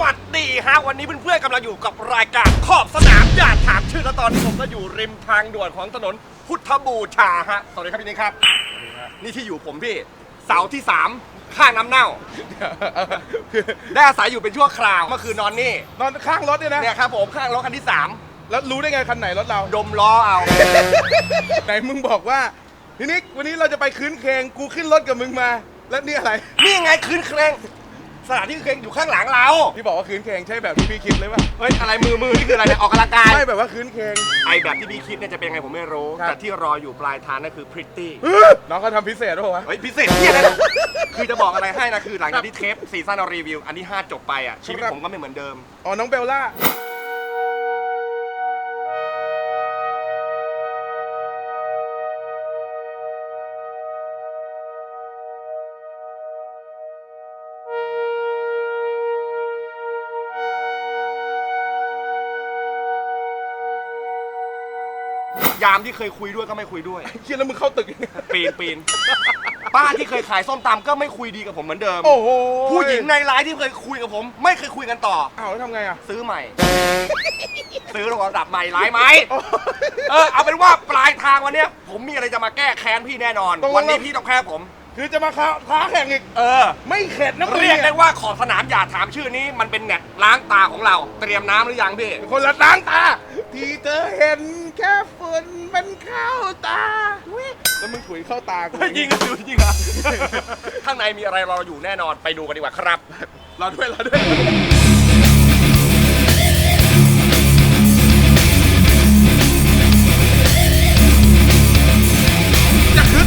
วัสดีฮะวันนี้เพื่อนๆกำลังอยู่กับรายการขอบสนามอย่าถามชื่อและตอนนี้ผมก็อยู่ริมทางด่วนของถนนพุทธบูชาฮะสวัสดีครับพี่นิกครับ นี่ที่อยู่ผมพี่เสาที่ 3 ข้างน้ำเน่า ได้อาศัยอยู่เป็นชั่วคราวเมื่อคืนนอนนี่นอนข้างรถเนี่ยนะเนี่ยครับผมข้างรถคันที่ แล้วรู้ได้ไงคันไหนรถเรา 3 ดมล้อเอา ไหนมึงบอกว่าพี่นิกวันนี้เราจะไปคืนเคงกูขึ้นรถกับมึงมา แล้วนี่อะไร นี่ไงคืนเครง สถานที่คืนเครงอยู่ข้างหลังเรา ที่บอกว่าคืนเคงใช่แบบที่พี่คิดเลยป่ะเฮ้ยอะไรมือมือนี่คืออะไรเนี่ยออกกำลังกาย ไม่แบบว่าคืนเคง ไอแบบที่พี่คิดเนี่ยจะเป็นยังไงผมไม่รู้ ครับ แต่ที่รออยู่ปลายทางนั่นคือพริตตี้น้องเขาทำพิเศษด้วยวะ เฮ้ยพิเศษเนี่ยนะคือจะบอกอะไรให้นะคือหลังจากที่เทปซีซั่นรีวิวอันที่5จบไปอะชีวิตครับ ผมก็ไม่เหมือนเดิม อ๋อ น้องเบลล่าามที่เคยคุยด้วยก็ไม่คุยด้วยคิดแล้วมึงเข้าตึก ปีนปีนป้าที่เคยขายส้มตำก็ไม่คุยดีกับผมเหมือนเดิม โอ้โหผู้หญิงในไลน์ที่เคยคุยกับผม ไม่เคยคุยกันต่อ อ้าวแล้วทำไงอะ ซื้อใหม่ ซื้อระดับใหม่ไลน์ไหมเออเอาเป็นว่าปลายทางวันเนี้ย ผมมีอะไรจะมาแก้แค้นพี่แน่นอนตกลงวันนี้พี่ต้องแพ้ผม คือจะมาค้าท้าแข่งอีก เออ ไม่เข็ดนะมึงเรียกได้นี่ว่าขอบสนามอย่าถามชื่อนี้ มันเป็นแนตล้างตาของเรา เตรียมน้ำหรือยังพี่ คนละตั้งตา ที่เธอเห็นแค่ฝุ่นมันเข้าตาอุ๊ยแล้วมึงถุยเข้าตากูยิงกันอยู่ยิงอะข้างในมีอะไรรออยู่แน่นอนไปดูกันดีกว่าครับรอด้วยรอด้วย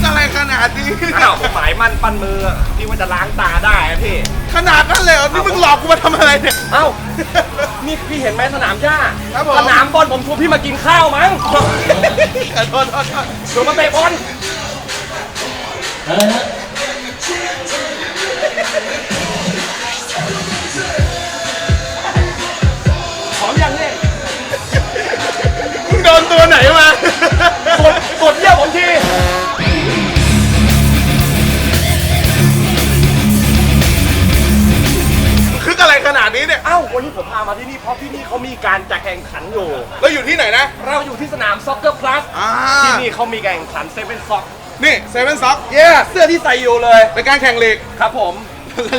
อะไรขนาดนี้อ้าวหมายมั่นปั้นมือที่ว่าจะล้างตาได้อะพี่ ขนาดนั้นเลยเหรอนี่มึงหลอกกูมาทำอะไรเนี่ย เอ้า นี่พี่เห็นไหมสนามหญ้า ครับผม สนามบอลผมชวนพี่มากินข้าวมั้งขอโทษขอโทษชวนมาเตะบอลพร้อมยังเนี่ยมึงโดนตัวไหนมา นาดนี้เนี่ย เอ้าวันนี้ผมพามาที่นี่เพราะที่นี่เขามีการจัดแข่งขันอยู่แล้วอยู่ที่ไหนนะ เราอยู่ที่สนามซ็อกเกอร์พลัสอ่า ที่นี่เขามีการแข่งขันเซเว่นซ็อกนี่เซเว่นซ็อกเย้เสื้อที่ใส่อยู่เลยเป็นการแข่งลีกครับผม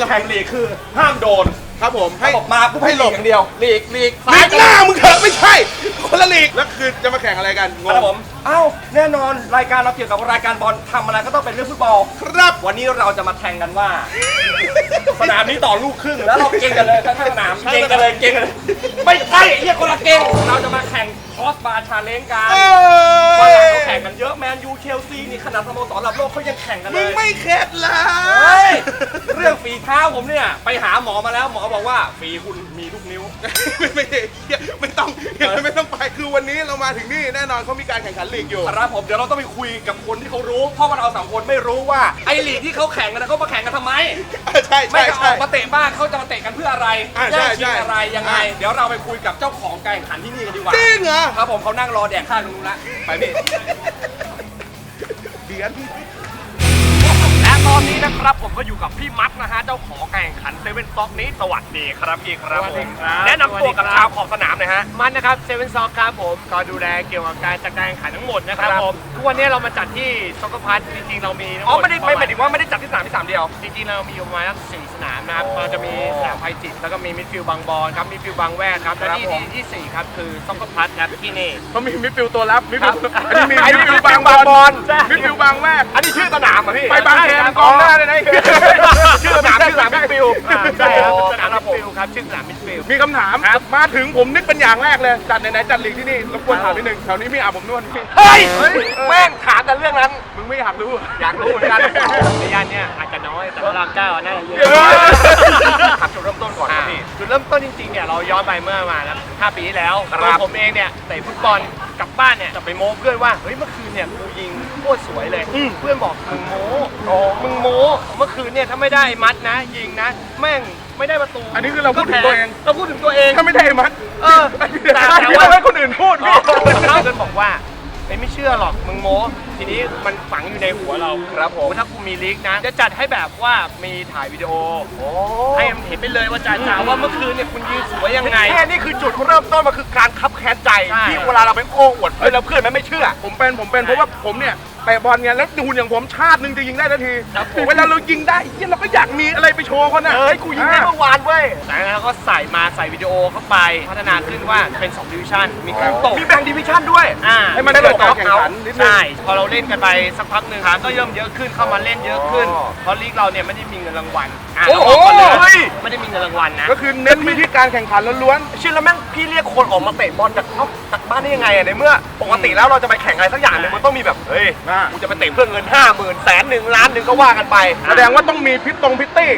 แข่งลีกคือห้ามโดนครับผมให้บอกมาปุ๊บให้หลบอย่างเดียวลีกลีกลีกหน้ามึงเถอะไม่ใช่คนละลีกแล้วคือจะมาแข่งอะไรกันงครับงผมเอ้าแน่นอนรายการเราเกี่ยวกับรายการบอลทำอะไรก็ต้องเป็นเรื่องฟุตบอล ครับ วันนี้เราจะมาแทงกันว่า สนามนี้ต่อลูกครึ่งแล้วเราเก่งกันเลยทั้งสนามเก่งกันเลยเก่งกันเลยไม่ใช่ไอ้เหี้ยคนละเก่งเราจะมาแข่งคอสบาร์ชาเลนจ์กันเอ้วันหลังยเขาแข่งกันเยอะแมนยูเชลซีนี่ขนาดสโมสรระดับโลกเขายังแข่งกันเลมึงย ไม่เข็ดเหรอเฮ้ยเรื่องฝีเท้าผมเนี่ย ไปหาหมอมาแล้วหมอบอกว่าฝีคุณมีทุกนิ้ว ไม่ไม่ไม่ต้องไม่ต้องไปคือวันนี้เรามาถึงนี่แน่นอนเขามีการแข่งขันลีกอยู่ครับผมเดี๋ยวเราต้องไปคุยกับคนที่เขารู้ เพราะว่าเราสองคนไม่รู้ว่าไอ้ลีกที่เขาแข่งกันนะเขามาแข่งกันทำไม ใช่ไม่ใช่จะอใช่ อกมาเตะบ้างเขาจะมาเตะกันเพื่ออะไรอ่าแย่ใช่งชิงใช่อะไรยังไง อ่า เดี๋ยวเราไปคุยกับเจ้าของการแข่งขันที่นี่กันดีกว่าจริงเหรอครับผมเขานั่งรอแดกข้าวตรงนู้นละไปพี่ เดียนและตอนนี้นะครับผมก็อยู่กับพี่มัดนะฮะ เจ้าของการแข่งขันเซเว่นซ็อกนี้ สวัสดีครับพี่ครับผมแนะนำตัวกับชาวขอบสนามหน่อยฮะ มันนะครับเซเว่นซ็อกครับผม ก็ดูแลเกี่ยวกับการจัดการแข่งขันทั้งหมดนะครับครับผม ทุกวันนี้เรามาจัดที่ซ็อกเกอร์พาร์ทจริงๆเรามีทั้งหอ๋อมดไม่ได้ไม่หมายถึงว่าไม่ได้จัดที่สนามที่สนามเดียว จริงๆเรามีอยู่ประมาณสักสี่สนามนะครับเราจะมีสนามไพจิตแล้วก็มีมิดฟิลด์บางบอนครับมิดฟิลด์บางแวกครับและที่ครับผมที่ที่สี่ครับคือซ็อกเกอร์พาร์ทครับที่นี่เขามีมิดฟิลด์ตัวรับมิดฟิลด์ครับอันนี้มีอันนี้มิดฟิลด์มิดฟิลด์บางบางบบออลลใช่มิดฟิลด์บางแวกอันนี้ชื่อสนามเหรอะพี่ไปบางแคมกองหน้าเลยนะชื่อสนามชื่อสนามมิดฟิลด์อ่าใช่ครับโอ้สนามคมิรับดผมฟิลด์ครับชื่อสนามมิดฟิลด์ มีคำถามมาถึงผมนึกเป็นอย่างแรกเลย จัดไหนๆจัดลีกที่นี่รบกวนถามนิดนึงแถวนี้มีอาบผมนวดไหมเฮ้ยเฮ้ยแม่งถามกันเรื่องนั้น มึงไม่อยากรู้เหรออยากรู้เหมือนกันในย่านเนี้ยอาจจะน้อยแต่ว่าเราเก้าน่าจะเยเออะอถามจุดเริ่มต้นก่อนครับพี่ จุดเริ่มต้นจริงๆเนี่ยเราย้อนไปเมื่อมาแล้ว5ปีที่แล้วครับ ตัวผมเองเนี่ยเตะฟุตบอลกลับบ้านเนี่ยจะไปโม้เพื่อนว่าเฮ้ยเมื่อคืนเนี่ยกูยิงโค ตรสวยเลย เพื่อนบอกมึงโม้โอ้มึงโม้เมื่อคืนเนี่ยถ้าไม่ได้มัดนะ ยิงนะ แม่งไม่ได้ประตูอันนี้คือเราพูดถึงตัวเอง เราพูดถึงตัวเองถ้าไม่ได้มัดเออแต่แต่ว่าให้คนอื่นพูดอ๋พี่อเขาเพื่อนบอกว่าเอ้ยไม่เชื่อหรอกมึงโม้ทีนี้มันฝังอยู่ในหัวเราครับผมถ้ากูมีลิกนะ จะจัดให้แบบว่ามีถ่ายวิดีโอให้มันเห็นไปเลยว่าจ่าจ๋าว่าเมื่อคืนเนี่ยคุณยืนสวยยังไงแค่นี้คือจุดเริ่มต้นมันคือการคับแค้นใจใช่ ที่เวลาเราไปโอ้อวดเพื่อนแล้วเพื่อนมันไม่เชื่อ ผมเป็นผมเป็นเพราะว่าผมเนี่ยเตะบอลไงแล้วหุ่นอย่างผมชาติหนึ่งจะยิงได้ทันทีครับผม เวลาเรายิงได้เหี้ยเราก็อยากมีอะไรไปโชว์เขาน่ะเอ้ยกูยิงได้เมื่อวานเว้ยจากนั้นเราก็ใส่มาใส่วิดีโอเข้าไปพัฒนาขึ้นว่าเป็น2ดิวิชั่นมีคู่ตกมีแบ่งดิวิชั่นด้วย อ่าให้มันเกิดการแข่งขันนิดนึง ใช่พอเราเล่นกันไปสักพักหนึ่งครับก็เริ่มเยอะขึ้นเข้ามาเล่นเยอะขึ้น อ๋อ เพราะลีกเราเนี่ยไม่ได้มีเงินรางวัล อะโอ้โห เราบอกก่อนเลยเฮ้ยไม่ได้มีเงินรางวัลนะก็คือเน้นไปที่การแข่งขันล้วนชื่อแล้วแม่งพี่เรียกคนออกมาเตะบอลจากนอกจากบ้านได้ยังไงอะในเมื่อปกติแล้วเราจะไปแข่งอะไรสักอย่างหนึ่งมันต้องมีแบบเฮ้ยๆอ่ากูจะไปเตะเพื่อเงินห้าหมื่นแสนหนึ่งล้านหนึ่งก็ว่ากันไปแสดงว่าต้องมีพิษตรงพิตตี้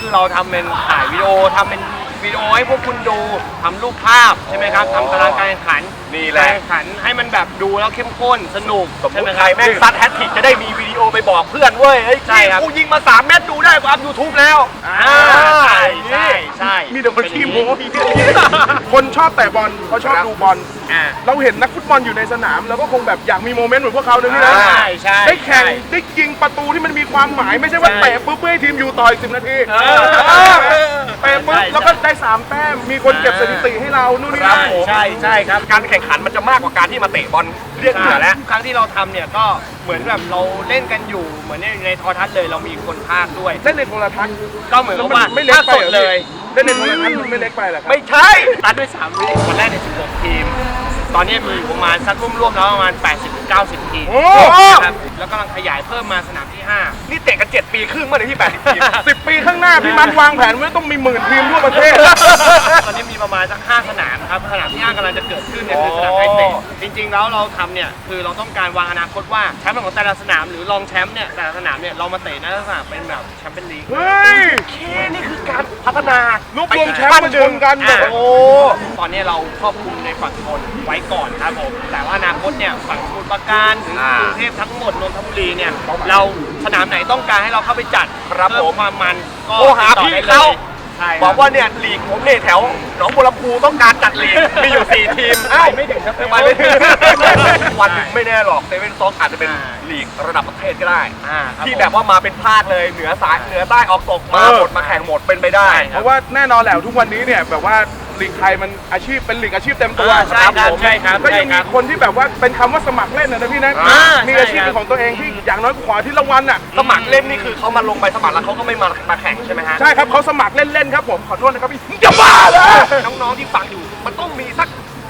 คือเราทำเป็นถ่ายวิดีโอทำเป็น วิดีโอให้พวกคุณดูทำรูปภาพใช่ไหมครับทำตารางการแข่งขันนี่แหละ การแข่งขันให้มันแบบดูแล้วเข้มข้นสนุกสมมใช่ไหมติคใครรับ แม่งซัดแฮตทริกจะได้มีวิดีโอไปบอกเพื่อนเว้ยเฮ้ยใช่ครับ กูยิงมา3เม็ดดูได้กูอัพยูทูบแล้วอ่าใช่ใช่ใช่มีแต่คนขี้โม้เป็นอย่างนี้คนชอบแต่บอลเขาชอบครับดูบอลอ่า เราเห็นนักฟุตบอลอยู่ในสนามเราก็คงแบบอยากมีโมเมนต์เหมือนพวกเขาเลยพี่นะใช่ใช่ได้แข่งใช่ได้ยิงประตูที่มันมีความหมายไม่ใช่ว่าใช่เตะปุ๊บเพื่อให้ทีมอยู่ต่ออีกสิบนาทีเออเออเตะปุ๊บใช่แล้วก็ได้สามแต้มมีคนเก็บสถิติให้เรานู่นนี่ใช่นั่นผมใช่ใช่ครับ การแข่งขันมันจะมากกว่าการที่มาเตะบอลเรียกเหงื่อแล้ว ทุกครั้งที่เราทำเนี่ยก็เหมือนแบบเราเล่นกันอยู่เหมือนในโทรทัศน์เลยเรามีคนพากย์ด้วย เล่นในโทรทัศน์ก็เหมือนกับว่าไม่เล็กภาคไปสดหรอเลย เล่นในโทรทัศน์มันไม่เล็กไปเหรอครับ ไม่ใช่ ตัดด้วย3วิวันแรกใน16ทีม ตอนนี้มีอยู่ประมาณสักร่วมๆแล้วประมาณ 80 80-90 ทีมโอ้ นะครับแล้วกำลังขยายเพิ่มมาสนามที่5นี่เตะกัน 7 ปีครึ่งเมื่อไหร่ที่80ทีมสิบปีข้างหน้าพี่มันวางแผนไว้ต้องมีหมื่นทีมทั่วประเทศตอนนี้มีประมาณสัก 5 สนามครับ สนามที่ 5กำลังจะเกิดขึ้นเนี่ยคือสนามไทยเตะจริง ๆ แล้วเราทำเนี่ยคือเราต้องการวางอนาคตว่าแชมป์ของแต่ละสนามหรือรองแชมป์เนี่ยแต่ละสนามเนี่ยเรามาเตะในลักษณะเป็นแบบแชมเปี้ยนลีก เฮ้ยเคนี่คือการพัฒนารวบรวมแชมป์มาชนกันแบบอะโอ้ ตอนนี้เราครอบคลุมในฝั่งทนไว้ก่อนครับผม แต่ว่าอนาคตเนี่ยฝั่งสมุทรปราการถึงกรุงเทพทั้งหมดนนทบุรีเนี่ยเราสนามไหนต้องการให้เราเข้าไปจัดครับเพิ่ผมมความมันก็โทรหาติดต่อพี่ได้ลยเขา ใช่ครับบอกว่าเนี่ยลีกผมเนี่ยแถวหนองบัวลำพูต้องการจัดลีกมีอยู่4ทีมไปไม่ถึงครับไปไม่ถึงวันหนึงไม่แน่หรอกเซเว่นซองอาจจะเป็นอ่าลีกระดับประเทศก็ได้ อ่าครับที่ผมแบบว่ามาเป็นภาคเลยเหนือสายเหนือใต้ออกตกมาเออหมดมาแข่งหมดเป็นไปได้ใช่เพราะว่าแน่นอนแหละทุกวันนี้เนี่ยแบบว่า ลีกไทยมันอาชีพเป็นลีกอาชีพเต็มตัวอ่าใช่ครับผมใช่ครับก็ยังใช่ครัมีบคนที่แบบว่าเป็นคำว่าสมัครเล่นนะนะพี่นะอ่ามีใช่อาชีพครับ เป็นของตัวเองที่อย่างน้อยขอที่ละวันอะสมัครเล่นนี่คือเขามาลงไปสมัครแล้วเขาก็ไม่มามาแข่งใช่ไหมฮะ ใช่ครับเขาสมัครเล่นๆครับผมขอโทษนะครับพี่อย่าบ้าเลย น้องๆที่ฟังอยู่ มันต้องมีสัก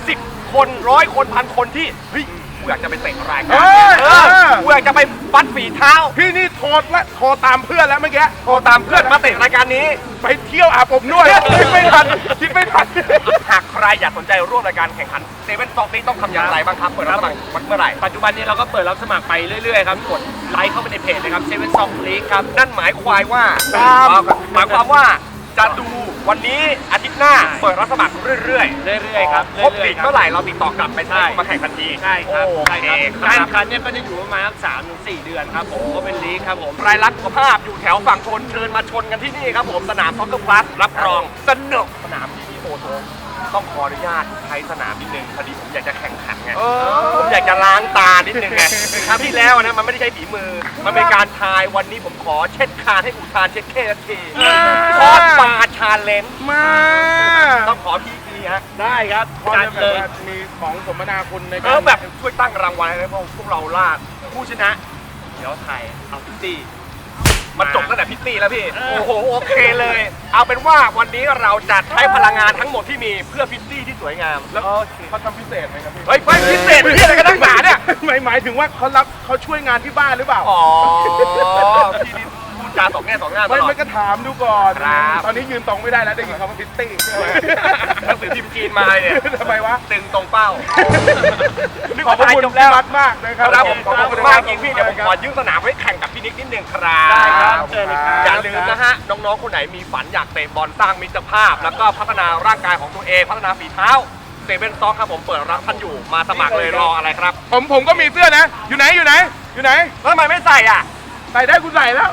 สิบคนร้อยคนพันคนที่เฮ้ย กูอยากจะไปเตะรายเอการอเอเอออกูอยากจะไปฟัดฝีเท้า พี่นี่โทรและโทรตามเพื่อนแล้วเมื่อกี้โทรตามเพื่อนมาเตะรายการนี้ ไปเที่ยวอาบอบนวดคิดไม่ทันคิดไม่ทันหากใครอยากสนใจร่วมรายการแข่งขันเซเว่นซอกนี้ต้องทำอย่างไรบ้างครับเปิดรับสมัครวันเมื่อไหร่ ปัจจุบันนี้เราก็เปิดรับสมัครไปเรื่อยๆครับกดไลค์เข้าไปในเพจเลยครับเซเว่นซองลีกครับนั่นหมายความว่าครับหมายความว่าจะดู วันนี้อาทิตย์หน้าเปิดรับสมัครเรื่อยเรื่อยๆครับๆครบเรื่ลีอยกๆคเมื่อไหร่เราติดต่อกลับไปใช่ใช่มาแข่งทันทีใช่ครับโอใช่เคครับคการรับแข่งขันเนี่ยก็จะอยู่ประมาณสักสามถึงสี่เดือนครับผมก็เป็นลีกครับผม รายลักษณ์สุขภาพอยู่แถวฝั่งทนเชิญมาชนกันที่นี่ครับผมสนามซ็อกเกอร์พลัสรับรองสนุกสนามที่พี่โอโท ต้องขออนุญาตใช้สนามนิดนึงพอดีผมอยากจะแข่งขันไงเออผมอยากจะล้างตานิดนึงไงครั้งที่แล้วนะมันไม่ได้ใช้ฝีมือ มันเป็นการทายวันนี้ผมขอเช็ดคานให้อุทานเช็ดเข้ทันทีคอสปาชาเลนจ์มาต้องขอพี่ทีฮะได้ครับพอจัดจะแบเลบยว่ามีของสมนาคุณในเอการอแบบช่วยตั้งรางวัลให้พวกพวกเราลาดผู้ชนะ เดี๋ยวไทยเอาพิตตี้ มันจบตั้งแต่พิตตี้แล้วพี่ โอ้โหโอเคเลย เอาเป็นว่าวันนี้เราจะใช้พลังงานทั้งหมดที่มีเพื่อพิตตี้ที่สวยงาม แล้วเขาทำพิเศษไหมครับพี่เฮ้ยไม่พิเศษที่อะไรกันนักหนาเนี่ย หมายหมายถึงว่าเขารับเขาช่วยงานที่บ้านหรือเปล่า อ๋อ พี่นี่พูด จาสองแง่สองงามตไม่ลอไม่ดก็ถามดูก่อน ครับ ตอนนี้ยืนตรงไม่ได้แล้วได้ยินคำว่าพิตตี้หนังสือพิมพ์จีนมาเนี่ยทำไมวะ ตึงตรงเป้านึกขอบว่าพระตายคุณจบแล้วพี่มัดมากนะครับครับผมขอบพระคุณมากจริงพี่เดี๋ยวผมขอยืมสนามไว้แข่งกับพี่นิกนิดนึงครับได้ครับเชิญเลยครับ อย่าลืมนะฮะน้องๆคนไหนมีฝันอยากเตะบอลสร้างมิตรภาพ แล้วก็พัฒนาร่างกายของตัวเองพัฒนาฝีเท้าเซเว่นซองครับผมเปิดรับท่านอยู่มาสมัครเลยรออะไรครับผมผมก็มีเสื้อนะ อยู่ไหนอยู่ไหน อยู่ไหน แล้วทำไมไม่ใส่อะ ใส่ได้คุณใส่แล้ว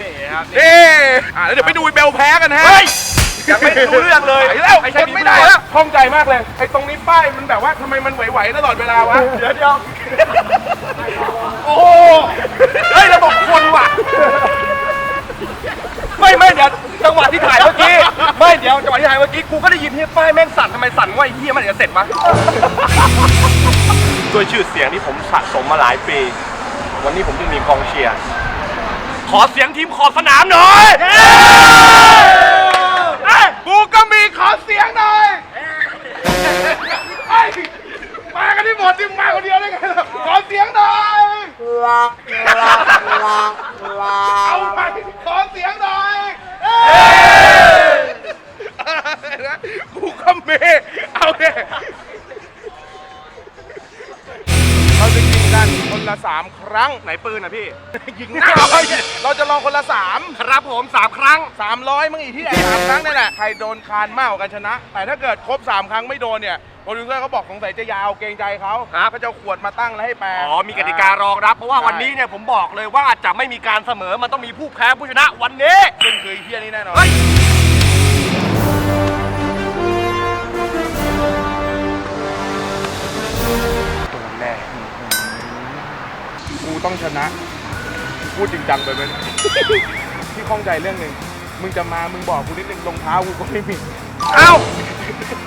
นี่ครับนี่อะแล้วเดี๋ยวไปดูเบลแพ้กันฮะ เฮ้ยยังไม่รู้เรื่องเลยไปแล้วไอ้ทใช่นไม่ได้แล้วข้องใจมากเลย ไอ้ตรงนี้ป้ายมันแบบว่าทำไมมันไหวๆตลอดเวลาวะ เดี๋ยวเดี๋ยวโอ้โหเฮ้ยระบบคนว่ะ ไม่ไม่เดี๋ยวจังหวะที่ถ่ายเมื่อกี้ ไม่เดี๋ยวจังหวะที่ถ่ายเมื่อกี้กูก็ได้ยินเฮียป้ายแม่งสั่นทำไมสั่นว่าไอ้เฮียมันจะเสร็จมะด้วยชื่อเสียงที่ผมสะสมมาหลายปี วันนี้ผมจึงมีกองเชียร์ ขอเสียงทีมขอบสนามหน่อยเอ้ยกูก็มีขอเสียงหน่อยเอ้ย นปืนอะพี่ ยิงหน้าไปเราจะลองคนละสามครับผมสามครั้งสามร้อยมึงอีกที่ไหนสามครั้งนี่แหละ ใครโดนคานมากกว่ากันชนะ แต่ถ้าเกิดครบสามครั้งไม่โดนเนี่ยโปรดิวเซอร์เขาบอกสงสัยจะยาวเกรงใจเขาครับ ก็จะเอาขวดมาตั้งแล้วให้แปลอ๋อมีกติการองรับ เพราะว่าวันนี้เนี่ยผมบอกเลยว่าจะไม่มีการเสมอมันต้องมีผู้แพ้ผู้ชนะวันนี้ซึ่งคือไอ้เฮียนี่แน่นอน เฮ้ย ต้องชนะ พูดจริงจังไปไหม ที่ข้องใจเรื่องหนึ่งมึงจะมา มึงบอกกูนิดนึงรองเท้ากูก็ไม่มีเอ้า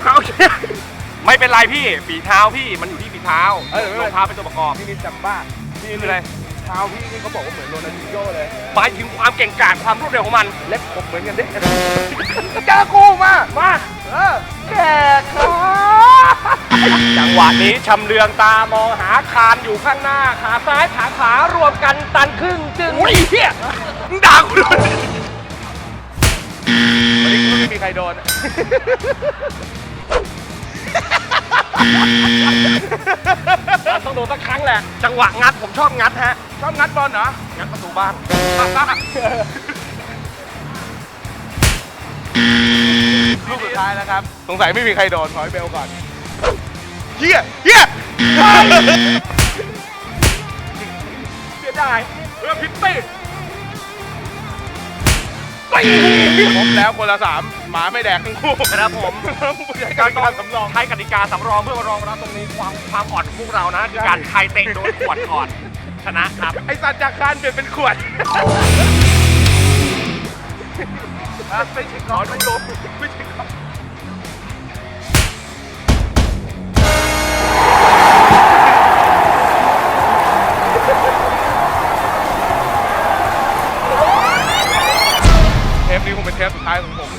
เอาไม่เป็นไรพี่ ฝีเท้าพี่มันอยู่ที่ฝีเท้าเออไม่เป็นไรรองเท้าเป็นตัวประกอบ พี่นิดจำบ้าพี่คืออะไร เท้าพี่นี่เขาบอกว่าเหมือนโรนัลดินโญ่เลย หมายถึงความเก่งกาจความรวดเร็วของมัน เล็บขบเหมือนกันเด้เจอกูมา มา เออแขกครับ จังหวะนี้ชำเลืองตามองหาคานอยู่ข้างหน้า ขาซ้ายขาขวารวมกันตันครึ่งจึงอุ้ยเฮียมึงด่ากูด้วยวันนี้กูไม่มีใครโดน ต้องโดนสักครั้งแหละ จังหวะงัดผมชอบงัดฮะ ชอบงัดบอลเหรอ งัดประตูบ้านลูกสุดท้ายแล้วครับ สงสัยไม่มีใครโดนขอให้เบลก่อน เฮียเฮียเสียดายเพื่อพิตตี้ครบแล้วคนละสามหมาไม่แดกทั้งคู่ครับผมใช้การการสำรองใช้กติกาสำรองเพื่อมารองรับตรงนี้ความความอ่อนของพวกเรานะคือการใครเตะโดนขวดก่อนชนะครับ ไอสัตว์จากคานเปลี่ยนเป็นขวดไม่ใช่ก่อนไม่โดนไม่ใช่ก่อ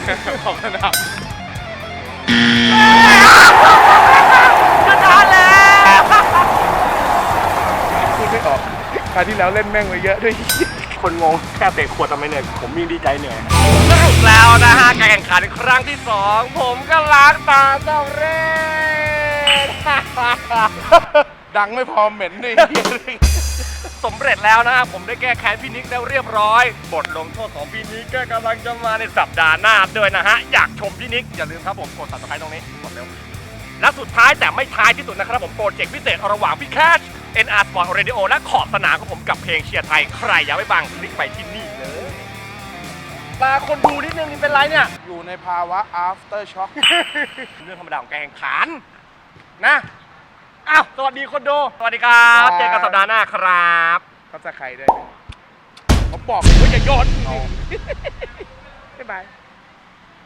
ของผมของสนามชนะแล้วพูดไม่ออกคราวที่แล้วเล่นแม่งไว้เยอะด้วย คนงงแค่เตะขวดทำไมเหนื่อยผมมีดีใจเหนื่อยสรุปแล้วนะฮะการแข่งขันครั้งที่สองผมก็ล้างตาสำเร็จดังไม่พอเหม็นด้วย สำเร็จแล้วนะครับผมได้แก้แค้นพี่นิกแล้วเรียบร้อย บทลงโทษของพี่นิกก็กำลังจะมาในสัปดาห์หน้าด้วยนะฮะ อยากชมพี่นิก อย่าลืมครับผมกด subscribe ตรงนี้กดเร็วและสุดท้ายแต่ไม่ท้ายที่สุดนะครับผมโปรเจกต์พิเศษระหว่างพี่แคช NR Sport Radio และขอบสนามของผมกับเพลงเชียร์ไทย ใครอยากไม่ฟังคลิกไปที่นี่เลยลาคนดูนิดนึงนี่เป็นไรเนี่ย อยู่ในภาวะ after shock เรื่องธรรมดาของการแข่งขันนะ อ้าวสวัสดีคนดู สวัสดีครับ เจอกันสัปดาห์หน้าครับเขาจะใครได้เลยเขาบอกเลยว่าอย่าโยนบ๊ายบาย